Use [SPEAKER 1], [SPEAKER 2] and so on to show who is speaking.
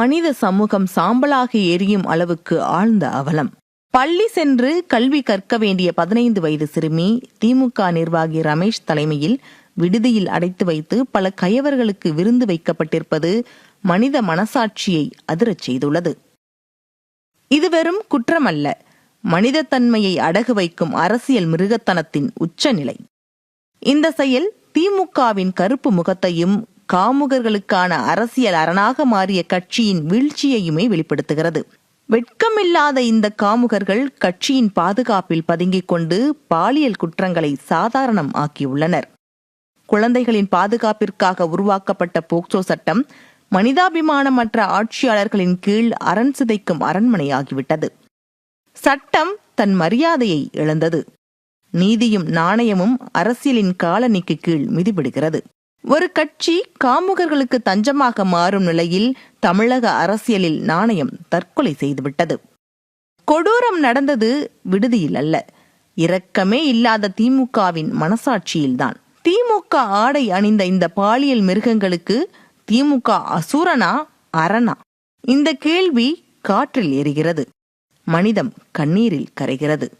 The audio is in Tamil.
[SPEAKER 1] மனித சமூகம் சாம்பலாக எரியும் அளவுக்கு ஆழ்ந்த அவலம். பள்ளி சென்று கல்வி கற்க வேண்டிய பதினைந்து வயது சிறுமி திமுக நிர்வாகி ரமேஷ் தலைமையில் விடுதியில் அடைத்து வைத்து பல கயவர்களுக்கு விருந்து வைக்கப்பட்டிருப்பது மனித மனசாட்சியை அதிரச் செய்துள்ளது. இது வெறும் குற்றமல்ல. மனிதத்தன்மையை அடகு வைக்கும் அரசியல் மிருகத்தனத்தின் உச்சநிலை. இந்த செயல் திமுகவின் கருப்பு முகத்தையும் காமுகர்களுக்கான அரசியல் அரணாக மாறிய கட்சியின் வீழ்ச்சியையுமே வெளிப்படுத்துகிறது. வெட்கமில்லாத இந்த காமுகர்கள் கட்சியின் பாதுகாப்பில் பதுங்கிக் கொண்டு பாலியல் குற்றங்களை சாதாரணம் ஆக்கியுள்ளனர். குழந்தைகளின் பாதுகாப்பிற்காக உருவாக்கப்பட்ட போக்சோ சட்டம் மனிதாபிமானமற்ற ஆட்சியாளர்களின் கீழ் அரண் சிதைக்கும் அரண்மனையாகிவிட்டது. சட்டம் தன் மரியாதையை இழந்தது. நீதியும் நாணயமும் அரசியலின் காலனிக்கு கீழ் மிதிபிடுகிறது. ஒரு கட்சி காமுகர்களுக்கு தஞ்சமாக மாறும் நிலையில் தமிழக அரசியலில் நாணயம் தற்கொலை செய்துவிட்டது. கொடூரம் நடந்தது விடுதியில் அல்ல. இரக்கமே இல்லாத திமுகவின் மனசாட்சியில்தான். திமுக ஆடை அணிந்த இந்த பாலியல் மிருகங்களுக்கு திமுக அசுரனா அரணா? இந்த கேள்வி காற்றில் எரிகிறது. மனிதம் கண்ணீரில் கரைகிறது.